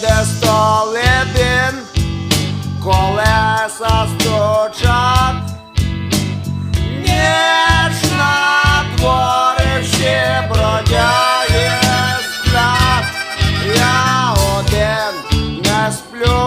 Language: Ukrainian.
де сто колеса стучать, Нічна творивші бродяги сплять, я один не сплю.